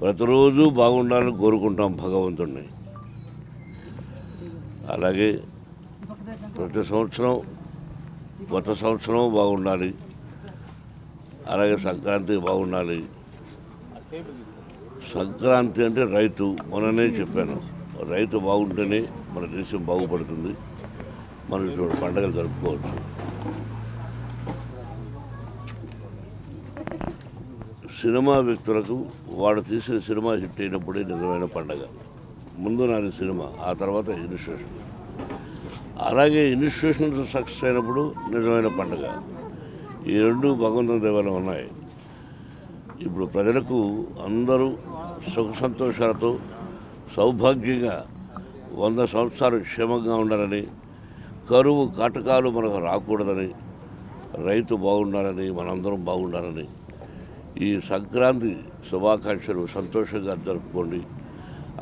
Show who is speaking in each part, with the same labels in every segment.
Speaker 1: ప్రతిరోజు బాగుండాలని కోరుకుంటాం భగవంతుడిని అలాగే ప్రతి సంవత్సరం కొత్త సంవత్సరం బాగుండాలి. అలాగే సంక్రాంతి బాగుండాలి. సంక్రాంతి అంటే రైతు మొన్ననే చెప్పాను. రైతు బాగుంటేనే మన దేశం బాగుపడుతుంది. మనం ఇటువంటి పండుగలు జరుపుకోవచ్చు. సినిమా వ్యక్తులకు వాడు తీసిన సినిమా హిట్ అయినప్పుడే నిజమైన పండగ. ముందు నాది సినిమా ఆ తర్వాత ఇన్స్టిట్యూషన్. అలాగే ఇన్స్టిట్యూషన్స్ సక్సెస్ అయినప్పుడు నిజమైన పండగ. ఈ రెండు భగవంతుని దేవాలయం ఉన్నాయి. ఇప్పుడు ప్రజలకు అందరూ సుఖ సంతోషాలతో సౌభాగ్యంగా వంద సంవత్సరాలు క్షేమంగా ఉండాలని కరువు కాటకాలు మనకు రాకూడదని రైతు బాగుండాలని మనందరం బాగుండాలని ఈ సంక్రాంతి శుభాకాంక్షలు సంతోషంగా జరుపుకోండి.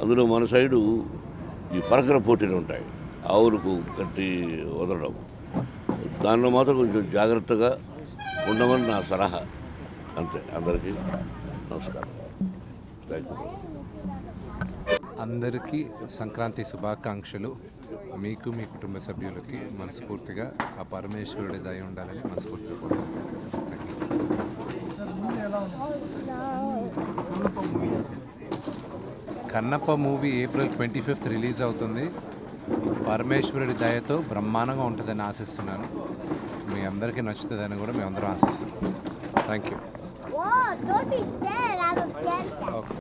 Speaker 1: అందులో మన సైడు ఈ పరకర పోటీలు ఉంటాయి. ఆవులకు కట్టి వదలడం. దానిలో మాత్రం కొంచెం జాగ్రత్తగా ఉండమని నా సలహా. అంతే. అందరికీ నమస్కారం. థ్యాంక్ యూ
Speaker 2: అందరికీ సంక్రాంతి శుభాకాంక్షలు. మీకు మీ కుటుంబ సభ్యులకి మనస్ఫూర్తిగా ఆ పరమేశ్వరుడి దయ ఉండాలని మనస్ఫూర్తిగా Kannappa movie April twenty fifth release అవుతుంది. పరమేశ్వరుడి దయతో బ్రహ్మాండంగా ఉంటుందని ఆశిస్తున్నాను. మీ అందరికీ నచ్చుతుందని కూడా మేము అందరం ఆశిస్తున్నాం థ్యాంక్ యూ. ఓకే